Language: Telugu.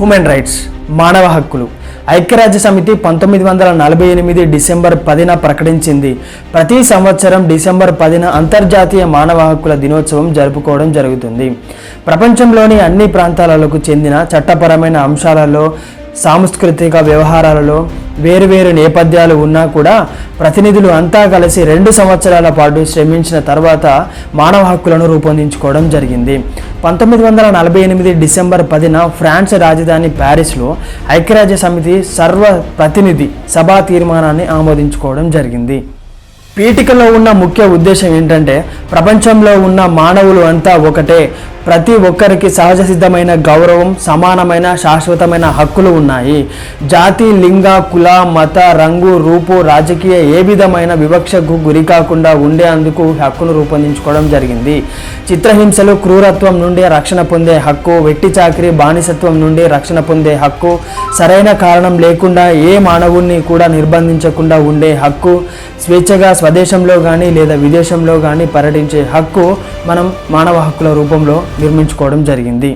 హ్యూమన్ రైట్స్ మానవ హక్కులు. ఐక్యరాజ్య సమితి పంతొమ్మిది వందల నలభై ఎనిమిది డిసెంబర్ పదిన ప్రకటించింది. ప్రతి సంవత్సరం డిసెంబర్ పదిన అంతర్జాతీయ మానవ హక్కుల దినోత్సవం జరుపుకోవడం జరుగుతుంది. ప్రపంచంలోని అన్ని ప్రాంతాలకు చెందిన చట్టపరమైన అంశాలలో సాంస్కృతిక వ్యవహారాలలో వేరువేరు నేపథ్యాలు ఉన్నా కూడా ప్రతినిధులు అంతా కలిసి రెండు సంవత్సరాల పాటు శ్రమించిన తర్వాత మానవ హక్కులను రూపొందించుకోవడం జరిగింది. పంతొమ్మిది వందల నలభై ఎనిమిది డిసెంబర్ పదిన ఫ్రాన్స్ రాజధాని ప్యారిస్లో ఐక్యరాజ్య సమితి సర్వ ప్రతినిధి సభా తీర్మానాన్ని ఆమోదించుకోవడం జరిగింది. పీఠికలో ఉన్న ముఖ్య ఉద్దేశం ఏంటంటే ప్రపంచంలో ఉన్న మానవులు అంతా ఒకటే ప్రతి ఒక్కరికి సహజ సిద్ధమైన గౌరవం సమానమైన శాశ్వతమైన హక్కులు ఉన్నాయి. జాతి లింగ కుల మత రంగు రూపు రాజకీయ ఏ విధమైన వివక్షకు గురి కాకుండా ఉండేందుకు హక్కును రూపొందించుకోవడం జరిగింది. చిత్రహింసలు క్రూరత్వం నుండి రక్షణ పొందే హక్కు వెట్టి చాకరి బానిసత్వం నుండి రక్షణ పొందే హక్కు సరైన కారణం లేకుండా ఏ మానవుణ్ణి కూడా నిర్బంధించకుండా ఉండే హక్కు స్వేచ్ఛగా స్వదేశంలో కానీ లేదా విదేశంలో కానీ పర్యటించే హక్కు మనం మానవ హక్కుల రూపంలో నిర్మించుకోవడం జరిగింది.